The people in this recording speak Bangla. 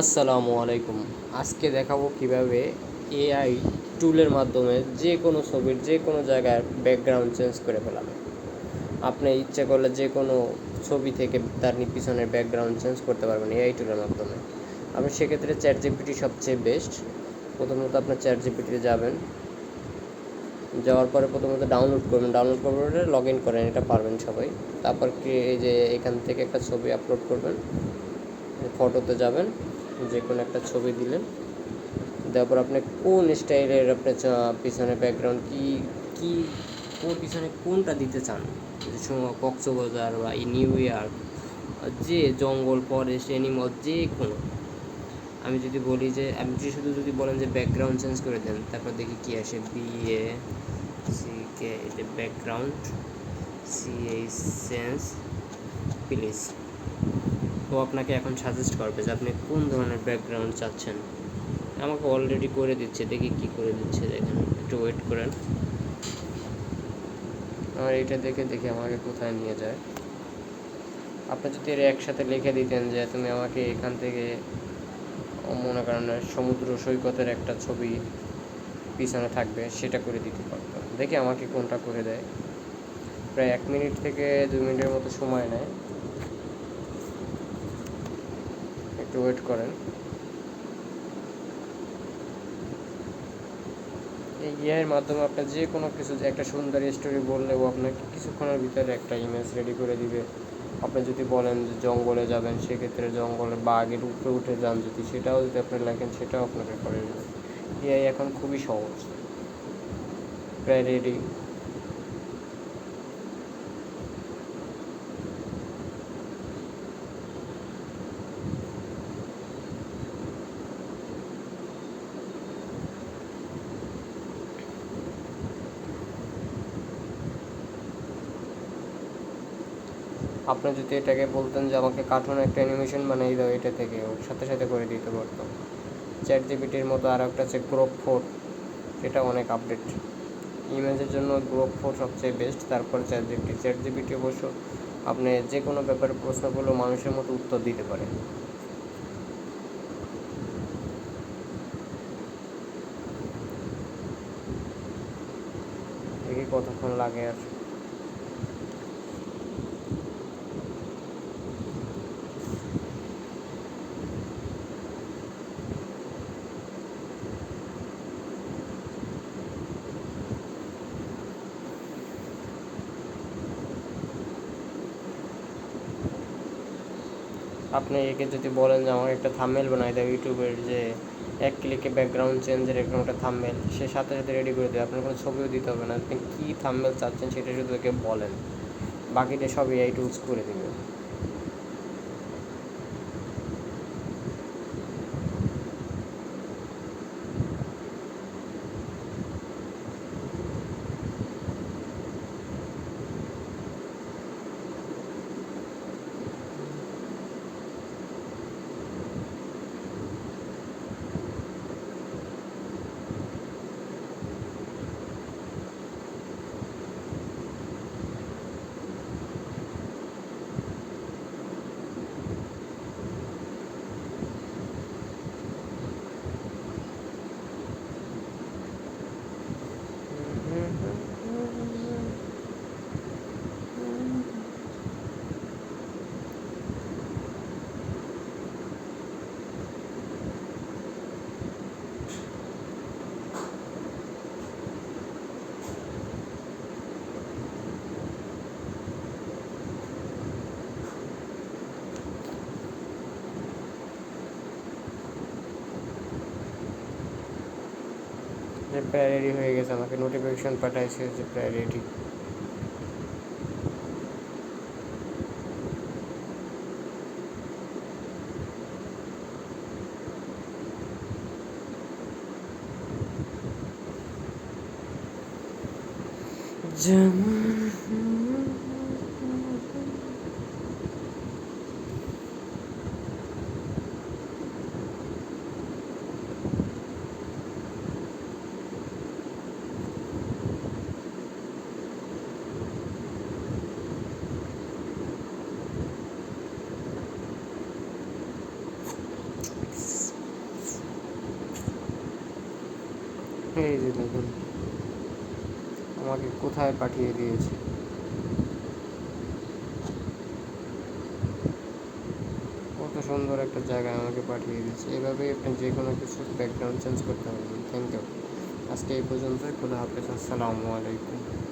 আসসালামু আলাইকুম। আজকে দেখাবো কীভাবে এআই টুলের মাধ্যমে যে কোনো ছবির যে কোনো জায়গায় ব্যাকগ্রাউন্ড চেঞ্জ করে ফেলাবে। আপনি ইচ্ছে করলে যে কোনো ছবি থেকে তার পিছনের ব্যাকগ্রাউন্ড চেঞ্জ করতে পারবেন এআই টুলের মাধ্যমে। আপনি সেক্ষেত্রে চ্যাট জিপিটি সবচেয়ে বেস্ট প্রথমত আপনার চ্যাট জিপিটিতে যাবেন। যাওয়ার পরে প্রথমত ডাউনলোড করবেন। ডাউনলোড করবেন লগ ইন করেন, এটা পারবেন সবাই। তারপর কি এই যে এখান থেকে একটা ছবি আপলোড করবেন। ফটোতে যাবেন। যে কোনো একটা ছবি দিলেন। দেওয়ার পর আপনি কোন স্টাইলের আপনার পিছনে ব্যাকগ্রাউন্ড কি কি, কোন পিছনে কোনটা দিতে চান? কক্সবাজার বা এই নিউ ইয়র্ক যে জঙ্গল ফরেস্ট অ্যানিমাল যে কোনো। আমি যদি বলি যে যদি শুধু যদি বলেন যে ব্যাকগ্রাউন্ড চেঞ্জ করে দেন, তারপর দেখি কি আসে। বি এ সি কে এই যে ব্যাকগ্রাউন্ড সি এইচ চেঞ্জ প্লিজ ও আপনাকে এখন সাজেস্ট করবে যে আপনি কোন ধরনের ব্যাকগ্রাউন্ড চাচ্ছেন। আমাকে অলরেডি করে দিচ্ছে, দেখি কি করে দিচ্ছে দেখেন, একটু ওয়েট করেন। আমার এটা দেখে দেখি আমাকে কোথায় নিয়ে যায়। আপনি যদি এর একসাথে লিখে দিতেন যে তুমি আমাকে এখান থেকে মনে করেন সমুদ্র সৈকতের একটা ছবি পিছনে থাকবে, সেটা করে দিতে পারতো। দেখি আমাকে কোনটা করে দেয়। প্রায় এক মিনিট থেকে দু মিনিটের মতো সময় নেয়। একটু ওয়েট করেন। এই ইয়ের মাধ্যমে আপনার যে কোনো কিছু, একটা সুন্দর স্টোরি বললেও আপনাকে কিছুক্ষণের ভিতরে একটা ইমেজ রেডি করে দিবে। আপনি যদি বলেন যে জঙ্গলে যাবেন, সেক্ষেত্রে জঙ্গলে বাঘের উপরে উঠে যান যদি, সেটাও যদি আপনি লেখেন, সেটাও আপনাকে করে দেবে এআই এখন খুবই সহজ। প্রায় রেডি আপনি যদি এটাকে বলতেন যে আমাকে কার্টুন একটা অ্যানিমেশন বানিয়ে দাও এটা থেকে, ওর সাথে সাথে করে দিতে পারতো চ্যাট জিপিটির মতো আর একটা আছে গ্রোপ ফোর সেটা অনেক আপডেট ইমেজের জন্য গ্রোপ ফোর সবচেয়ে বেস্ট তারপর চ্যাট জিপিটি চ্যাট জিপিটি অবশ্য আপনি যে কোনো ব্যাপারে প্রশ্ন করলেও মানুষের মতো উত্তর দিতে পারে। কতক্ষণ লাগে আর। আপনি একে যদি বলেন যে আমাকে একটা থাম্বনেল বানাই দাও ইউটিউবের যে এক ক্লিকে ব্যাকগ্রাউন্ড চেঞ্জের এরকম একটা থাম্বনেল সে সাথে সাথে রেডি করে দেবে। আপনার কোনো ছবিও দিতে হবে না। আপনি কী থাম্বনেল চাচ্ছেন সেটা শুধু একে বলেন, বাকিটা সবই এই টুলস করে দেবে। যে প্রায় রেডি হয়ে গেছে আমাকে নোটিফিকেশান পাঠাইছে যে প্রায় রেডি যেমন এই যে দেখুন, আমাকে কোথায় পাঠিয়ে দিয়েছে? কত সুন্দর একটা জায়গায় আমাকে পাঠিয়ে দিয়েছে। এভাবেই আপনি যে কোনো কিছু ব্যাকগ্রাউন্ড চেঞ্জ করতে পারবেন। থ্যাংক ইউ আজকে এই পর্যন্তই। খোদা হাফেজ। আসসালামু আলাইকুম।